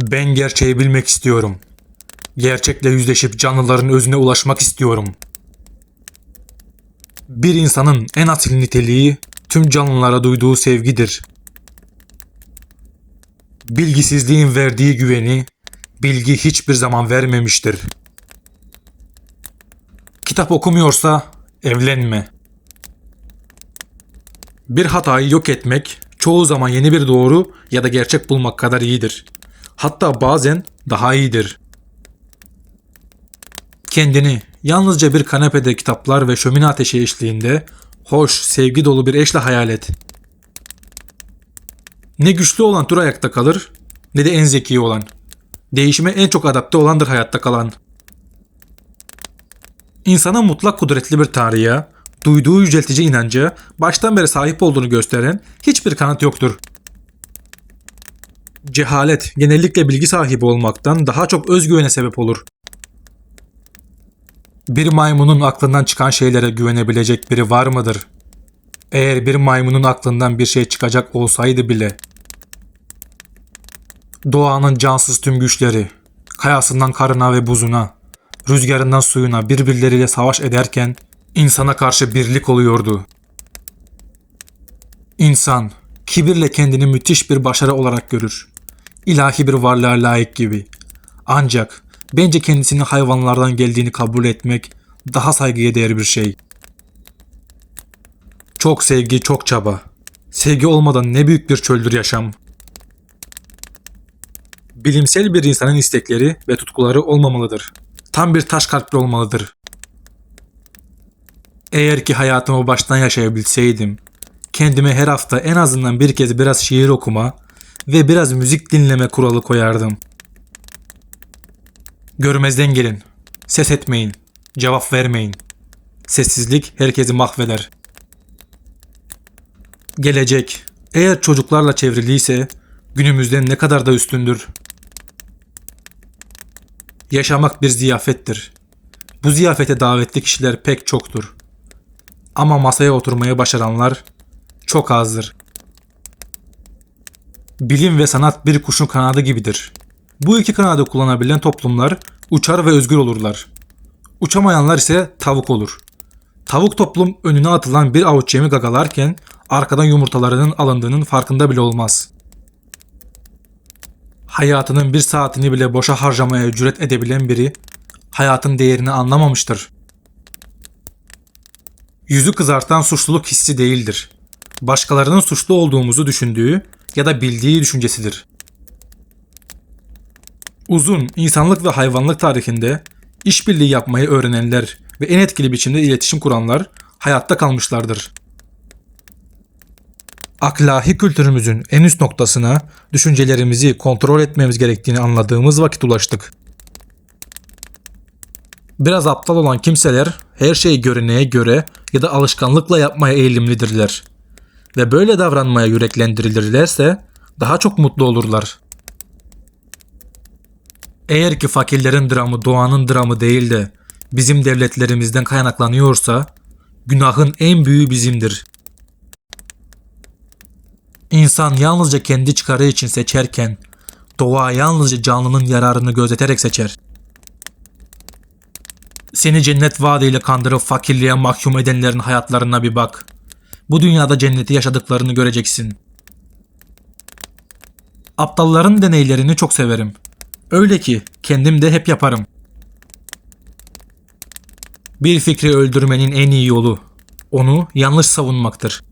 Ben gerçeği bilmek istiyorum. Gerçekle yüzleşip canlıların özüne ulaşmak istiyorum. Bir insanın en asil niteliği tüm canlılara duyduğu sevgidir. Bilgisizliğin verdiği güveni bilgi hiçbir zaman vermemiştir. Kitap okumuyorsa evlenme. Bir hatayı yok etmek çoğu zaman yeni bir doğru ya da gerçek bulmak kadar iyidir. Hatta bazen daha iyidir. Kendini yalnızca bir kanepede kitaplar ve şömine ateşi eşliğinde hoş, sevgi dolu bir eşle hayal et. Ne güçlü olan dur ayakta kalır ne de en zeki olan. Değişime en çok adapte olandır hayatta kalan. İnsana mutlak kudretli bir Tanrı'ya, duyduğu yüceltici inanca baştan beri sahip olduğunu gösteren hiçbir kanıt yoktur. Cehalet genellikle bilgi sahibi olmaktan daha çok özgüvene sebep olur. Bir maymunun aklından çıkan şeylere güvenebilecek biri var mıdır? Eğer bir maymunun aklından bir şey çıkacak olsaydı bile. Doğanın cansız tüm güçleri, kayasından karına ve buzuna, rüzgarından suyuna birbirleriyle savaş ederken insana karşı birlik oluyordu. İnsan kibirle kendini müthiş bir başarı olarak görür. İlahi bir varlığa layık gibi. Ancak bence kendisinin hayvanlardan geldiğini kabul etmek daha saygıya değer bir şey. Çok sevgi, çok çaba. Sevgi olmadan ne büyük bir çöldür yaşam. Bilimsel bir insanın istekleri ve tutkuları olmamalıdır. Tam bir taş kalpli olmalıdır. Eğer ki hayatımı baştan yaşayabilseydim, kendime her hafta en azından bir kez biraz şiir okuma ve biraz müzik dinleme kuralı koyardım. Görmezden gelin. Ses etmeyin. Cevap vermeyin. Sessizlik herkesi mahveder. Gelecek. Eğer çocuklarla çevriliyse günümüzden ne kadar da üstündür. Yaşamak bir ziyafettir. Bu ziyafete davetli kişiler pek çoktur. Ama masaya oturmayı başaranlar çok azdır. Bilim ve sanat bir kuşun kanadı gibidir. Bu iki kanadı kullanabilen toplumlar uçar ve özgür olurlar. Uçamayanlar ise tavuk olur. Tavuk toplum önüne atılan bir avuç yemi gagalarken arkadan yumurtalarının alındığının farkında bile olmaz. Hayatının bir saatini bile boşa harcamaya cüret edebilen biri hayatın değerini anlamamıştır. Yüzü kızartan suçluluk hissi değildir. Başkalarının suçlu olduğumuzu düşündüğü ya da bildiği düşüncesidir. Uzun insanlık ve hayvanlık tarihinde işbirliği yapmayı öğrenenler ve en etkili biçimde iletişim kuranlar hayatta kalmışlardır. Aklahi kültürümüzün en üst noktasına düşüncelerimizi kontrol etmemiz gerektiğini anladığımız vakit ulaştık. Biraz aptal olan kimseler her şeyi göreneğe göre ya da alışkanlıkla yapmaya eğilimlidirler. Ve böyle davranmaya yüreklendirilirlerse daha çok mutlu olurlar. Eğer ki fakirlerin dramı doğanın dramı değil de bizim devletlerimizden kaynaklanıyorsa günahın en büyüğü bizimdir. İnsan yalnızca kendi çıkarı için seçerken doğa yalnızca canlının yararını gözeterek seçer. Seni cennet vaadiyle kandırıp fakirliğe mahkum edenlerin hayatlarına bir bak. Bu dünyada cenneti yaşadıklarını göreceksin. Aptalların deneylerini çok severim. Öyle ki kendim de hep yaparım. Bir fikri öldürmenin en iyi yolu onu yanlış savunmaktır.